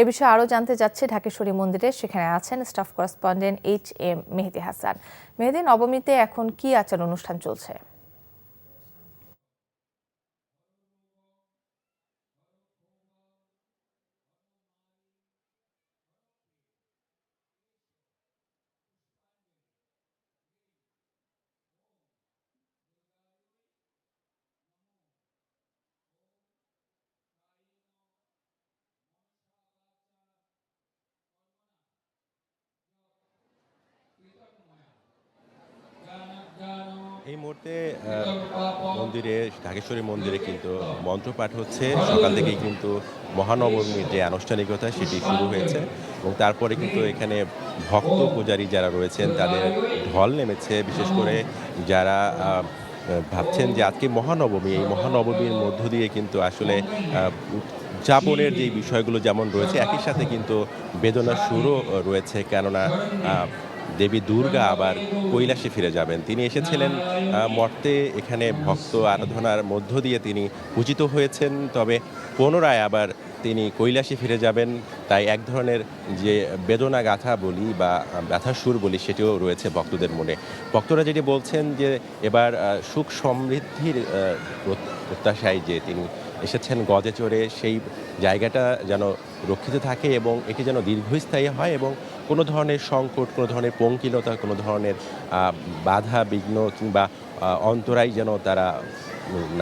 এ বিষয়ে আরও জানতে যাচ্ছে ঢাকেশ্বরী মন্দিরে। সেখানে আছেন staff correspondent H M Mehedi Hasan. Mehedi নবমীতে এখন কি আচার অনুষ্ঠান চলছে? এই মুহূর্তে মন্দিরে ঢাকেশ্বরী মন্দিরে কিন্তু মন্ত্রপাঠ হচ্ছে। সকাল থেকেই কিন্তু মহানবমীর যে আনুষ্ঠানিকতা সেটি শুরু হয়েছে এবং তারপরে কিন্তু এখানে ভক্ত পূজারী যারা রয়েছেন তাদের ঢল নেমেছে। বিশেষ করে যারা ভাবছেন যে আজকে মহানবমী এই মহানবমীর মধ্য দিয়ে কিন্তু আসলে আহ, উদযাপনের যে বিষয়গুলো যেমন রয়েছে একই সাথে কিন্তু বেদনার সুরও রয়েছে। কেননা দেবী দুর্গা আবার কৈলাসে ফিরে যাবেন। তিনি এসেছিলেন মর্তে এখানে ভক্ত আরাধনার মধ্য দিয়ে তিনি পূজিত হয়েছেন। তবে পুনরায় আবার তিনি কৈলাসে ফিরে যাবেন। তাই এক ধরনের যে বেদনা গাথা বলি বা ব্যথার সুর বলি, সেটিও রয়েছে ভক্তদের মনে। ভক্তরা যেটি বলছেন যে, এবার সুখ সমৃদ্ধির প্রত- প্রত্যাশায় যে তিনি এসেছেন গজে চড়ে, সেই জায়গাটা যেন রক্ষিত থাকে এবং এটি যেন দীর্ঘস্থায়ী হয় এবং কোনো ধরনের সংকট, কোনো ধরনের পঙ্কিলতা, কোনো ধরনের বাধা, বিঘ্ন কিংবা অন্তরায় যেন তারা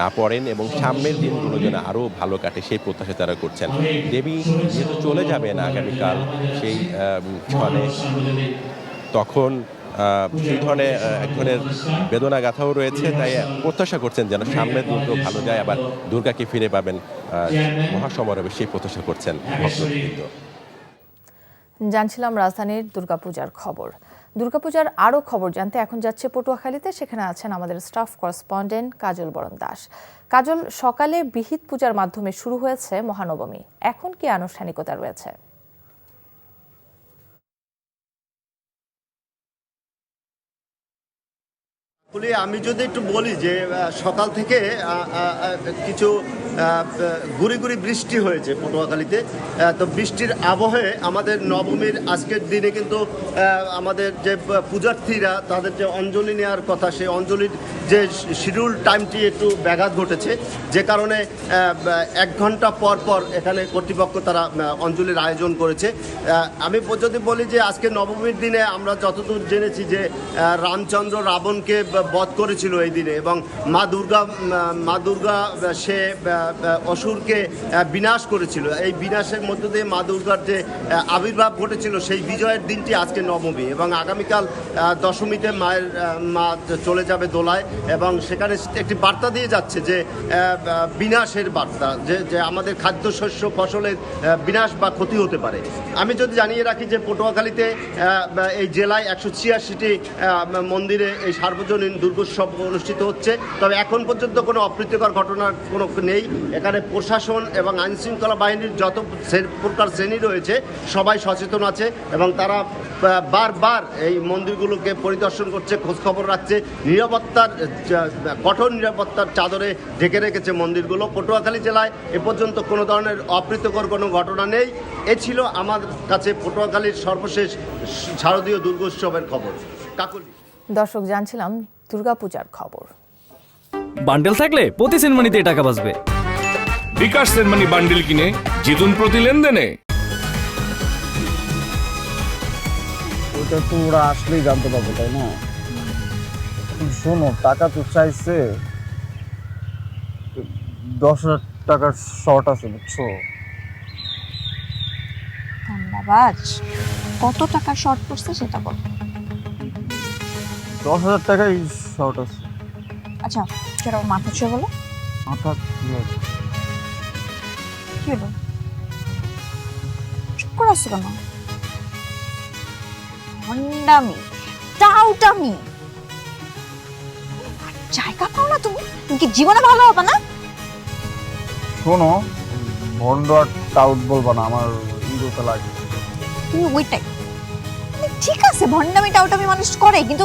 না পড়েন এবং সামনের দিনগুলো যেন আরও ভালো কাটে সেই প্রত্যাশা তারা করছেন। দেবী যেহেতু চলে যাবেন আগামীকাল, সেই ছলে তখন সেই ধরনের এক ধরনের বেদনা গাথাও রয়েছে, তাই প্রত্যাশা করছেন যেন সামনের দিনগুলো ভালো যায়, আবার দুর্গাকে ফিরে পাবেন মহাসমারোহে সেই প্রত্যাশা করছেন ভক্তবৃন্দ। জানছিলাম রাজধানীর দুর্গাপূজার খবর। দুর্গাপূজার আরও খবর জানতে এখন যাচ্ছে পটুয়াখালীতে। সেখানে আছেন আমাদের স্টাফ করেসপন্ডেন্ট কাজল বরণ দাস। কাজল, সকালে বিহিত পূজার মাধ্যমে শুরু হয়েছে মহানবমী। এখন কি আনুষ্ঠানিকতা রয়েছে? বলি আমি যদি একটু বলি যে সকাল থেকে কিছু গুড়ি গুড়ি বৃষ্টি হয়েছে পটুয়াখালীতে। তো বৃষ্টির আবহে আমাদের নবমীর আজকের দিনে কিন্তু আমাদের যে পূজার্থীরা, তাদের যে অঞ্জলি নেওয়ার কথা, সেই অঞ্জলির যে শিডিউল টাইমটি একটু ব্যাঘাত ঘটেছে। যে কারণে এক ঘণ্টা পর পর এখানে কর্তৃপক্ষ তারা অঞ্জলির আয়োজন করেছে। আমি যদি বলি যে, আজকে নবমীর দিনে আমরা যতদূর জেনেছি যে রামচন্দ্র রাবণকে বধ করেছিল এই দিনে এবং মা দুর্গা মা দুর্গা, সে, অসুরকে বিনাশ করেছিল। এই বিনাশের মধ্য দিয়ে মা দুর্গার যে আবির্ভাব ঘটেছিল, সেই বিজয়ের দিনটি আজকে নবমী এবং আগামীকাল দশমীতে মায়ের মা চলে যাবে দোলায় এবং সেখানে একটি বার্তা দিয়ে যাচ্ছে যে বিনাশের বার্তা, যে যে আমাদের খাদ্যশস্য ফসলের বিনাশ বা ক্ষতি হতে পারে। আমি যদি জানিয়ে রাখি যে পটুয়াখালীতে এই জেলায় একশো ছিয়াশিটি মন্দিরে এই সার্বজনীন দুর্গোৎসব অনুষ্ঠিত হচ্ছে। তবে এখন পর্যন্ত কোনো অপ্রীতিকর ঘটনা কোনো নেই। এখানে প্রশাসন এবং আইনশৃঙ্খলা বাহিনীর যত প্রকার শ্রেণি রয়েছে, সবাই সচেতন আছে এবং তারা বারবার এই মন্দিরগুলোকে পরিদর্শন করছে, খোঁজখবর রাখছে। নিরাপত্তার কঠোর নিরাপত্তার চাদরে ঢেকে রেখেছে মন্দিরগুলো। পটুয়াখালী জেলায় এ পর্যন্ত কোনো ধরনের অপ্রীতকর কোনো ঘটনা নেই। এ ছিল আমার কাছে পটুয়াখালীর সর্বশেষ শারদীয় দুর্গোৎসবের খবর। কাকুলি। দর্শক, জানছিলাম দুর্গাপূজার খবর। বান্ডেল থাকলে প্রতি সেনমানিতে টাকা বাঁচবে। বিকাশ সেনমানি বান্ডিল কিনে জিতুন প্রতি লেনদেনে। ওটা তো ওরা আসলেই জানতে পারবে তাই না? শোনো টাকা তো চাইছে দশ হাজার টাকার শর্ট আছে বুঝছ? ধন্যবাদ। কত টাকা শর্ট পড়ছে সেটা বল। দশ হাজার টাকাই শর্ট আছে। আচ্ছা সেটা মাথা ছুঁয়ে বলো। মাথা কি হলো? চুপ করে আসছো কেন? ভণ্ডামি টাউটামি। জায়গা পাও না তুমি? তুমি কি জীবনে ভালো হবে না? শোনো ভন্ড আর টাউট বলবা না আমার ইগোতে লাগে। তুমি ওইটাই। মানে ঠিক আছে ভণ্ডামি টাউটামি মানুষ করে কিন্তু